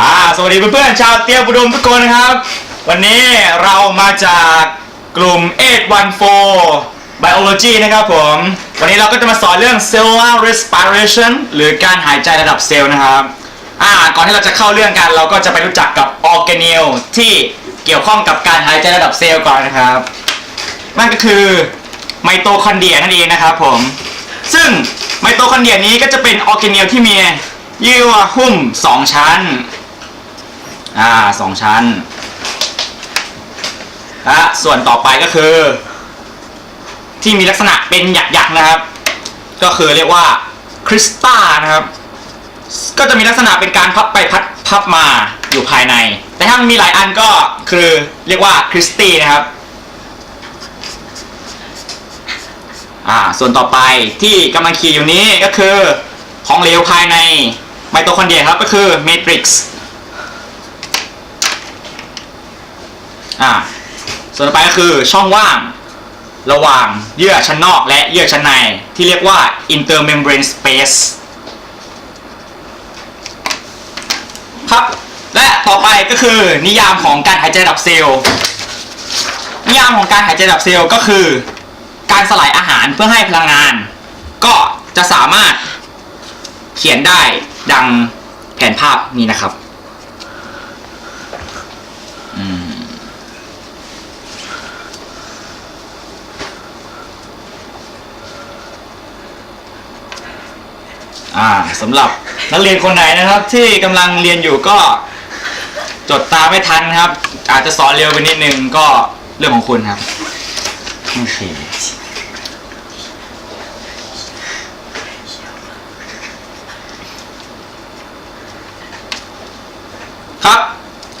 อ่าสวัสดีเพื่อนๆชาวเตียบุดมทุกคนนะครับ วันนี้เรามาจากกลุ่ม 814 Biology นะครับผม วันนี้เราก็จะมาสอนเรื่อง cellular respiration หรือการหายใจระดับเซลล์นะครับอ่าก่อนที่เราจะเข้าเรื่องกันเราก็จะไปรู้จักกับออร์แกเนลที่เกี่ยวข้องกับการหายใจระดับเซลล์ก่อนนะครับ นั่นก็คือไมโตคอนเดรียนั่นเองนะครับผม ซึ่งไมโตคอนเดรียนี้ก็จะเป็นออร์แกเนลที่มีเยื่อหุ้มสองชั้น อ่าสองชั้นและส่วนต่อไปก็คือ ที่มีลักษณะเป็นหยักๆนะครับ ก็คือเรียกว่าคริสตัลนะครับ ก็จะมีลักษณะเป็นการพับไปพับพับมาอยู่ภายใน แต่ถ้ามันมีหลายอันก็คือเรียกว่าคริสตีนะครับอ่าส่วนต่อไปที่กำลังขี่อยู่นี้ก็คือของเหลวภายในไมโตคอนเดรียครับก็คือเมทริกซ์ อ่าส่วนต่อไปก็คือช่องว่างระหว่างเยื่อชั้นนอกและเยื่อชั้นในที่เรียกว่า intermembrane space ครับ และต่อไปก็คือนิยามของการหายใจดับเซลล์ นิยามของการหายใจดับเซลล์ก็คือ การสลายอาหารเพื่อให้พลังงาน ก็จะสามารถเขียนได้ดังแผนภาพนี้นะครับ อ่าสำหรับนักเรียนคนไหนนะครับ ที่กำลังเรียนอยู่ก็จดตามไม่ทันครับ อาจจะสอนเร็วไปนิดนึงก็เรื่องของคุณครับโอเคครับ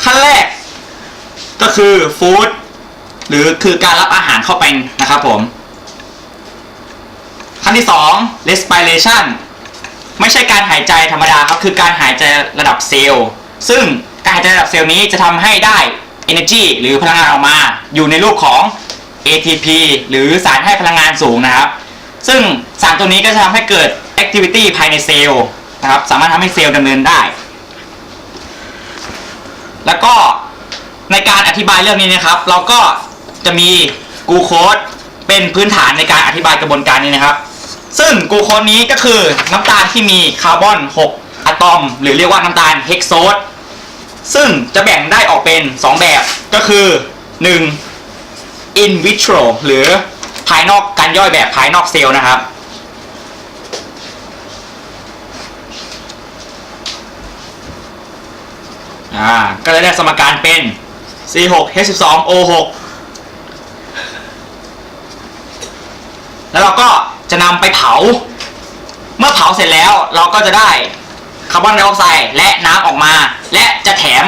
ขั้นแรก ก็คือฟู้ดหรือคือการรับอาหารเข้าไปนะครับผม ขั้นที่ 2 respiration ไม่ใช่การหายใจธรรมดาครับคือการหายใจระดับเซลล์ซึ่งการหายใจระดับเซลล์นี้จะทำให้ได้ energy หรือพลังงานออกมา อยู่ในรูปของ ATP หรือสารให้พลังงานสูงนะครับ ซึ่งสารตัวนี้ก็จะทำให้เกิด activity ภายในเซลล์นะครับสามารถทำให้เซลล์ดำเนินได้ แล้วก็ในการอธิบายเรื่องนี้นะครับ เราก็จะมีกูโคสเป็นพื้นฐานในการอธิบายกระบวนการนี้นะครับ ซึ่งกลูโคสนี้ก็คือน้ำตาลที่มีคาร์บอน 6 อะตอม หรือเรียกว่าน้ำตาลเฮกโซสซึ่งจะแบ่งได้ออกเป็น 2 แบบก็คือ 1. in vitro หรือภายนอกการย่อยแบบภายนอกเซลล์นะครับ อ่า ก็จะได้สมการเป็น C6H12O6 แล้วเราก็ จะนำไปเผา เมื่อเผาเสร็จแล้วเราก็จะได้คาร์บอนไดออกไซด์และน้ำออกมา และจะแถม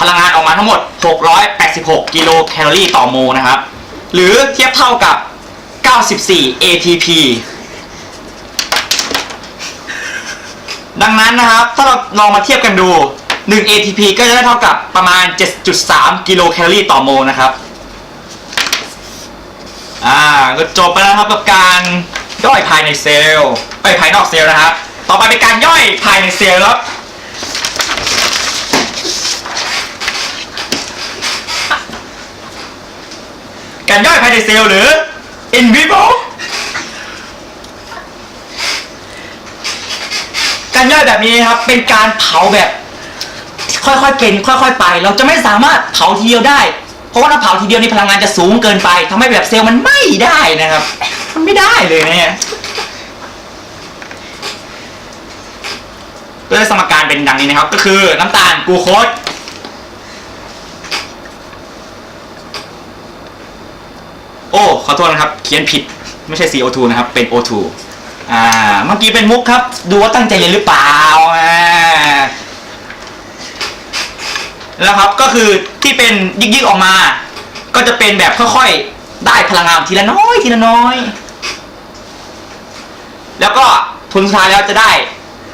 พลังงานออกมาทั้งหมด 686 กิโลแคลอรี่ต่อโมลนะครับ หรือเทียบเท่ากับ 94 ATP ดังนั้นนะครับ ถ้าเราลองมาเทียบกันดู 1 ATP ก็จะได้เท่ากับประมาณ 7.3 กิโลแคลอรี่ต่อโมลนะครับ อ่า ก็จบไปแล้วครับกับการ ย่อยภายในเซลล์ไปภายนอกเซลล์นะครับ ต่อไปเป็นการย่อยภายในเซลล์ครับการย่อยภายในเซลล์หรือ in vivo การย่อยแบบนี้ครับเป็นการเผาแบบ ค่อยๆเป็นค่อย ๆ ไป เราจะไม่สามารถเผาทีเดียวได้ เพราะว่าถ้าเผาทีเดียวนี่พลังงานจะสูงเกินไปทำให้แบบเซลล์มันไม่ได้นะครับ มันไม่ได้เลยนะเนี่ยก็เลยสมการเป็นดังนี้นะครับ ก็คือน้ำตาลกลูโคสโอ้ขอโทษนะครับ เขียนผิดไม่ใช่ CO2 นะครับ เป็น O2 อ่า เมื่อกี้เป็นมุกครับ ดูว่าตั้งใจเรียนหรือเปล่าอ่า แล้วครับ ก็คือที่เป็นยิกๆออกมา ก็จะเป็นแบบค่อยๆ ได้พลังงานทีละน้อยทีละน้อย แล้วก็ผลสุดท้ายแล้วจะได้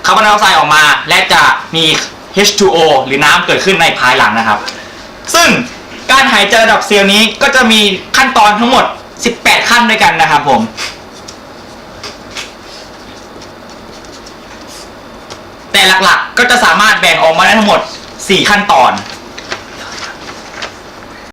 คาร์บอนไดออกไซด์ออกมา และจะมี H2O หรือน้ำเกิดขึ้นในภายหลังนะครับ ซึ่งการหายใจระดับเซลล์นี้ก็จะมีขั้นตอนทั้งหมด 18 ขั้นด้วยกันนะครับผม แต่หลักๆก็จะสามารถแบ่งออกมาได้ทั้งหมด 4 ขั้นตอน